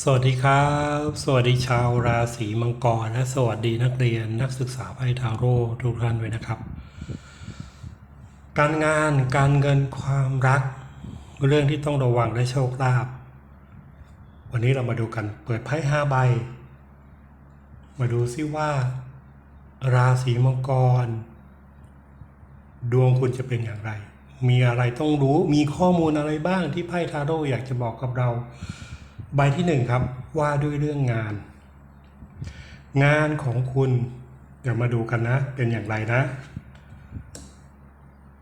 สวัสดีครับ สวัสดีชาวราศีมังกรและสวัสดีนักเรียนนักศึกษาไพ่ทาโร่ทุกท่านด้วยนะครับ การงานการเงินความรัก เรื่องที่ต้องระวังและโชคลาภวันนี้เรามาดูกันเปิดไพ่ห้าใบ มาดูซิว่า ราศีมังกร ดวงคุณจะเป็นอย่างไร มีอะไรต้องรู้มีข้อมูลอะไรบ้างที่ไพ่ทาโร่อยากจะบอกกับเรา ใบที่หนึ่งครับว่าด้วยเรื่องงาน งานของคุณ เดี๋ยวมาดูกันนะ เป็นอย่างไรนะ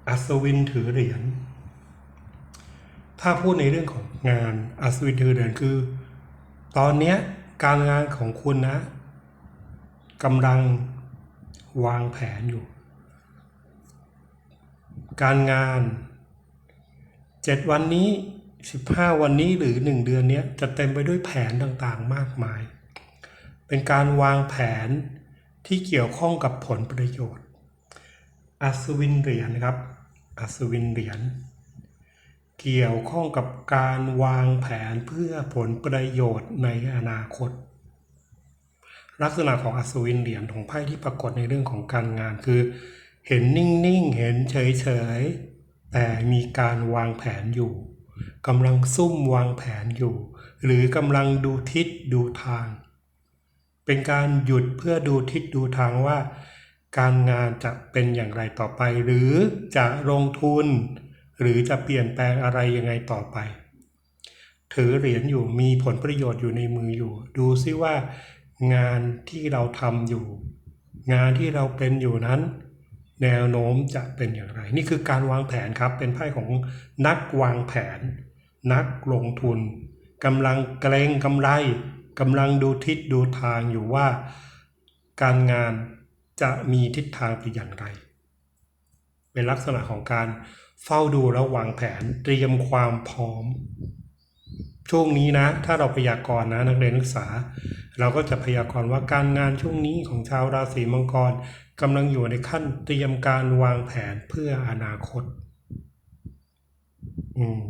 อัศวินถือเหรียญถ้าพูดในเรื่องของงานอัศวินถือเหรียญคือ ตอนเนี้ยการงานของคุณนะกำลังวางแผนอยู่ การงานเจ็ดวันนี้ สิบห้าวันนี้หรือหนึ่งเดือนนี้จะเต็มไปด้วยแผนต่างๆมากมาย เป็นการวางแผนที่เกี่ยวข้องกับผลประโยชน์ อัศวินเหรียญนะครับ อัศวินเหรียญ เกี่ยวข้องกับการวางแผนเพื่อผลประโยชน์ในอนาคต ลักษณะของอัศวินเหรียญของไพ่ที่ปรากฏในเรื่องของการงานคือ เห็นนิ่งๆ เห็นเฉยๆ แต่มีการวางแผนอยู่ กำลังซุ่มวางแผนอยู่ หรือกำลังดูทิศดูทาง เป็นการหยุดเพื่อดูทิศดูทางว่า การงานจะเป็นอย่างไรต่อไป หรือจะลงทุน หรือจะเปลี่ยนแปลงอะไรยังไงต่อไป ถือเหรียญอยู่มีผลประโยชน์อยู่ในมืออยู่ ดูซิว่า งานที่เราทำอยู่ งานที่เราเป็นอยู่นั้นแนวโน้มจะเป็นอย่างไร นี่คือการวางแผนครับ เป็นไพ่ของนักวางแผน นักลงทุนกำลังเกรงกำไรกำลังดูทิศดูทางอยู่ว่า การงานจะมีทิศทางไปอย่างไร เป็นลักษณะของการเฝ้าดูและวางแผนเตรียมความพร้อม ช่วงนี้นะ ถ้าเราพยากรณ์นะนักเรียนนักศึกษา เราก็จะพยากรณ์ว่าการงานช่วงนี้ของชาวราศีมังกรกำลังอยู่ในขั้นเตรียมการวางแผนเพื่ออนาคต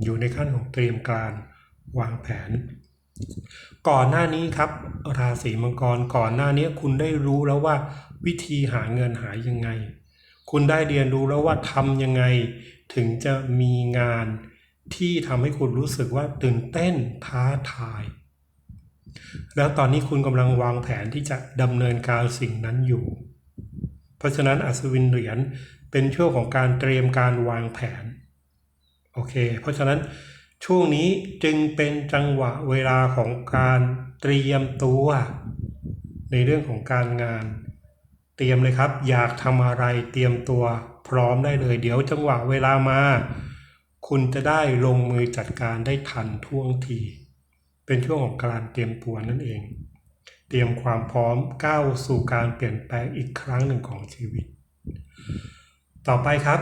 อยู่ในขั้นของเตรียมการวางแผน ก่อนหน้านี้ครับ ราศีมังกรก่อนหน้านี้คุณได้รู้แล้วว่าวิธีหาเงินหายังไง คุณได้เรียนรู้แล้วว่าทำยังไง ถึงจะมีงานที่ทำให้คุณรู้สึกว่าตื่นเต้นท้าทาย แล้วตอนนี้คุณกำลังวางแผนที่จะดำเนินการสิ่งนั้นอยู่ เพราะฉะนั้นอัศวินเหรียญเป็นช่วงของการเตรียมการวางแผน โอเค เพราะฉะนั้นช่วงนี้จึงเป็นจังหวะเวลาของการเตรียมตัว ในเรื่องของการงาน เตรียมเลยครับ อยากทำอะไรเตรียมตัวพร้อมได้เลย เดี๋ยวจังหวะเวลามา คุณจะได้ลงมือจัดการได้ทันท่วงที เป็นช่วงของการเตรียมตัวนั่นเอง เตรียมความพร้อมก้าวสู่การเปลี่ยนแปลงอีกครั้งหนึ่งของชีวิต ต่อไปครับ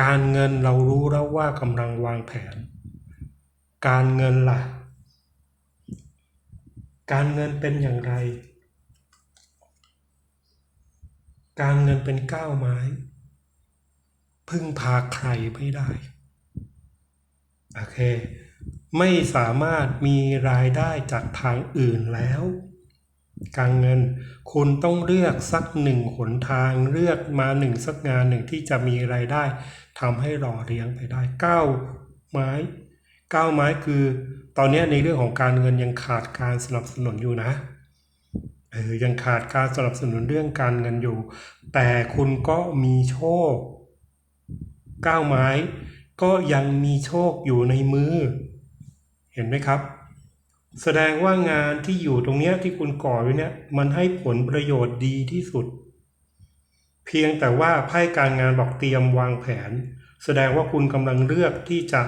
การเงินเรารู้แล้วว่ากำลังวางแผน การเงินล่ะ การเงินเป็นอย่างไร การเงินเป็นก้าวไม้ พึ่งพาใครไม่ได้ โอเค ไม่สามารถมีรายได้จากทางอื่นแล้ว การเงินคุณต้องเลือกสักหนึ่งหนทางเลือกมาหนึ่งสักงานหนึ่งที่จะมีรายได้ ทำให้หล่อเลี้ยงไปได้เก้าไม้เก้าไม้คือ ตอนนี้ในเรื่องของการเงินยังขาดการสนับสนุนอยู่นะเออยังขาดการสนับสนุนเรื่องการเงินอยู่ แต่คุณก็มีโชคเก้าไม้ ก็ยังมีโชคอยู่ในมือ เห็นไหมครับ แสดงว่างานที่อยู่ตรงเนี้ยที่คุณก่อไว้เนี่ยมันให้ผลประโยชน์ดีที่สุด เพียงแต่ว่าไพ่การงานบอกเตรียมวางแผน แสดงว่าคุณกำลังเลือกที่จะ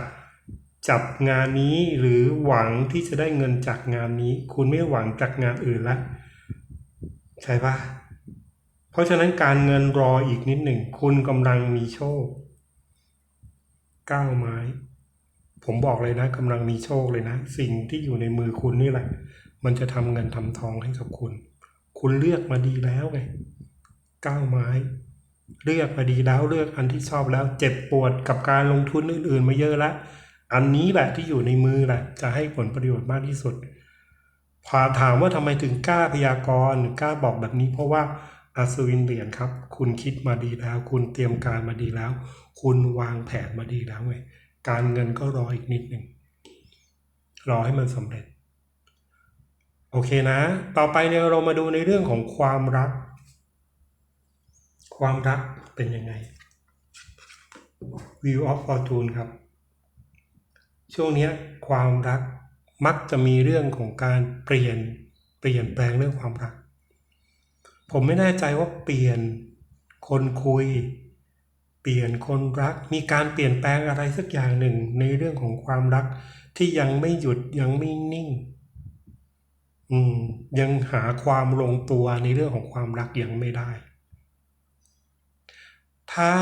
จับงานนี้หรือหวังที่จะได้เงินจากงานนี้ คุณไม่หวังจากงานอื่นละใช่ปะเพราะฉะนั้นการเงินรออีกนิดหนึ่ง คุณกำลังมีโชคก้าวไม้ ผมบอกเลยนะกำลังมีโชคเลยนะ สิ่งที่อยู่ในมือคุณนี่แหละ มันจะทำเงินทำทองให้กับคุณ คุณเลือกมาดีแล้วไง ก้าไม้ เลือกมาดีแล้วเลือกอันที่ชอบแล้วเจ็บปวดกับการลงทุนอื่นๆมาเยอะละอันนี้แหละที่อยู่ในมือแหละจะให้ผลประโยชน์มากที่สุดพอถามว่าทำไมถึงกล้าพยากรณ์กล้าบอกแบบนี้ เพราะว่าอัศวินเหรียญครับ คุณคิดมาดีแล้ว คุณเตรียมการมาดีแล้ว คุณวางแผนมาดีแล้วไงการเงินก็รออีกนิดหนึ่งรอให้มันสำเร็จ โอเคนะ ต่อไปเนี่ยเรามาดูในเรื่องของความรัก ความรักเป็นยังไง View of Fortune ครับ ช่วงนี้ความรักมักจะมีเรื่องของการเปลี่ยนเปลี่ยนแปลงเรื่องความรัก ผมไม่แน่ใจว่าเปลี่ยนคนคุย เปลี่ยนคนรัก มีการเปลี่ยนแปลงอะไรสักอย่างหนึ่งในเรื่องของความรักที่ยังไม่หยุดยังไม่นิ่ง อืมยังหาความลงตัวในเรื่องของความรักยังไม่ได้ ถ้า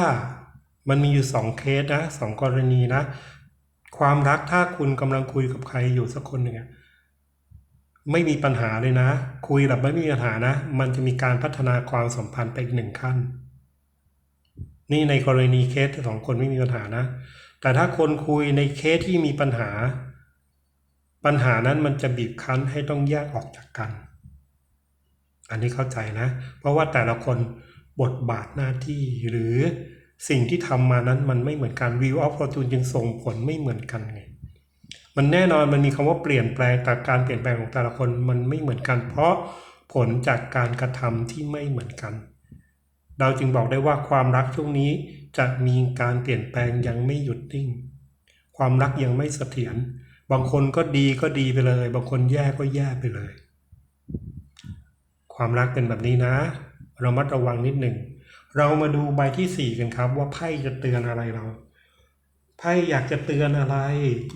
มันมีอยู่สองเคสนะสองกรณีนะ ความรักถ้าคุณกำลังคุยกับใครอยู่สักคนหนึ่งไม่มีปัญหาเลยนะ คุยแบบไม่มีปัญหานะ มันจะมีการพัฒนาความสัมพันธ์ไปอีกหนึ่งขั้น นี่ในกรณีเคสสองคนไม่มีปัญหานะ แต่ถ้าคนคุยในเคสที่มีปัญหา ปัญหานั้นมันจะบีบคั้นให้ต้องแยกออกจากกัน อันนี้เข้าใจนะ เพราะว่าแต่ละคน บทบาทหน้าที่หรือสิ่งที่ทำมานั้นมันไม่เหมือนกัน View of Fortune จึงส่งผลไม่เหมือนกันไงมันแน่นอนมันมีคำว่าเปลี่ยนแปลงแต่การเปลี่ยนแปลงของแต่ละคนมันไม่เหมือนกัน เพราะผลจากการกระทำที่ไม่เหมือนกัน เราจึงบอกได้ว่าความรักช่วงนี้จะมีการเปลี่ยนแปลงยังไม่หยุดนิ่ง ความรักยังไม่เสถียรบางคนก็ดีก็ดีไปเลย บางคนแย่ก็แย่ไปเลย ความรักเป็นแบบนี้นะ รามัดระวังนิดหนึ่ง เรามาดูใบที่สี่กันครับ ว่าไพ่จะเตือนอะไรเรา ไพ่อยากจะเตือนอะไร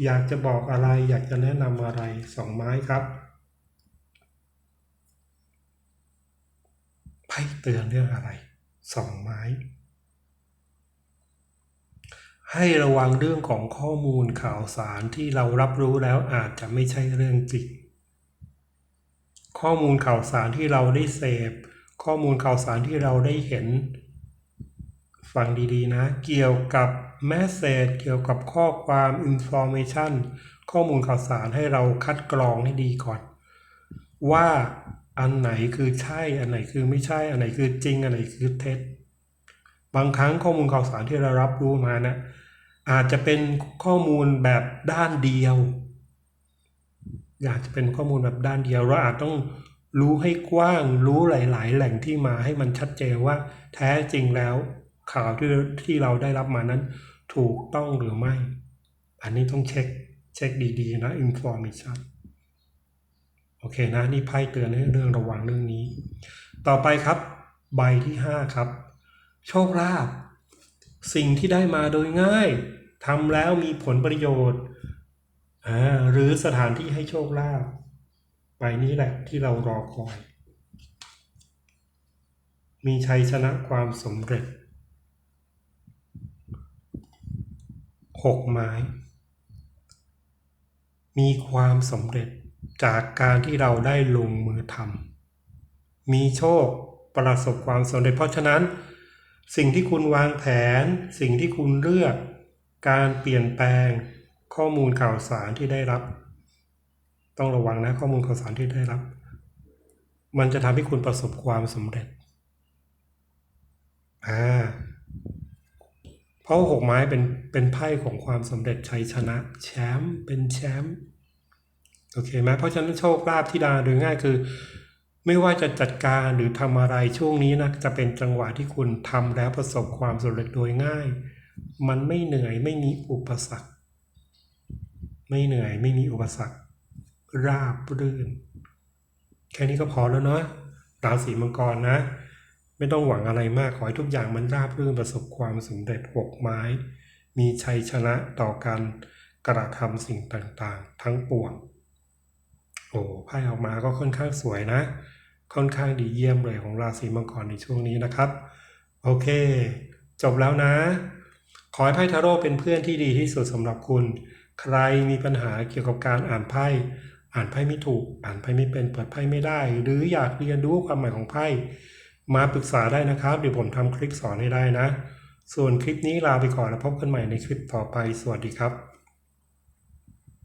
อยากจะบอกอะไร อยากจะแนะนำอะไรสองไม้ครับ ไพ่เตือนเรื่องอะไรสองไม้ ให้ระวังเรื่องของข้อมูลข่าวสารที่เรารับรู้แล้วอาจจะไม่ใช่เรื่องจริงข้อมูลข่าวสารที่เราได้เสพ ข้อมูลข่าวสารที่เราได้เห็น ฟังดีๆนะ เกี่ยวกับแมสเซจเกี่ยวกับข้อความอินโฟเมชันข้อมูลข่าวสารให้เราคัดกรองให้ดีก่อน ว่าอันไหนคือใช่ อันไหนคือไม่ใช่ อันไหนคือจริง อันไหนคือเท็จ บางครั้งข้อมูลข่าวสารที่เรารับรู้มานะอาจจะเป็นข้อมูลแบบด้านเดียวอยากจะเป็นข้อมูลแบบด้านเดียวเราอาจต้อง รู้ให้กว้างรู้หลาย ๆ แหล่งที่มาให้มันชัดเจนว่า แท้จริงแล้วข่าวที่ที่เราได้รับมานั้น ถูกต้องหรือไม่ อันนี้ต้องเช็คเช็คดี ๆ นะ information โอเคนะ นี่ไพ่เตือนเรื่องระวังเรื่องนี้ ต่อไปครับ ใบที่ 5 ครับ โชคลาภสิ่งที่ได้มาโดยง่ายทำแล้วมีผลประโยชน์หรือสถานที่ให้โชคลาภ ใบนี้แหละที่เรารอคอย มีชัยชนะความสำเร็จหกไม้ มีความสำเร็จจากการที่เราได้ลงมือทำมีโชคประสบความสำเร็จ เพราะฉะนั้น สิ่งที่คุณวางแผน สิ่งที่คุณเลือก การเปลี่ยนแปลงข้อมูลข่าวสารที่ได้รับ ต้องระวังนะข้อมูลข่าวสารที่ได้รับ มันจะทำให้คุณประสบความสำเร็จอ่าเพราะหกไม้เป็นเป็นไพ่ของความสำเร็จชัยชนะ แชมป์เป็นแชมป์โอเคไหมเพราะฉะนั้นโชคลาภที่ดาโดยง่ายคือ ไม่ว่าจะจัดการหรือทำอะไรช่วงนี้นะจะเป็นจังหวะที่คุณทำแล้วประสบความสำเร็จโดยง่าย มันไม่เหนื่อยไม่มีอุปสรรค ไม่เหนื่อยไม่มีอุปสรรค ราบรื่น แค่นี้ก็พอแล้วเนาะราศีมังกรนะ ไม่ต้องหวังอะไรมากขอให้ทุกอย่างมันราบรื่นประสบความสำเร็จหกไม้ มีชัยชนะต่อการกระทำสิ่งต่างๆ ทั้งปวงโอ้ไพ่ออกมาก็ค่อนข้างสวยนะ ค่อนข้างดีเยี่ยมเลยของราศีมังกรในช่วงนี้นะครับ โอเค จบแล้วนะ ขอให้ไพ่ทาโร่เป็นเพื่อนที่ดีที่สุดสำหรับคุณ ใครมีปัญหาเกี่ยวกับการอ่านไพ่ อ่านไพ่ไม่ถูก อ่านไพ่ไม่เป็น เปิดไพ่ไม่ได้ หรืออยากเรียนรู้ความหมายของไพ่ มาปรึกษาได้นะครับ เดี๋ยวผมทำคลิปสอนให้ได้นะ ส่วนคลิปนี้ลาไปก่อนแล้วพบกันใหม่ในคลิปต่อไป สวัสดีครับ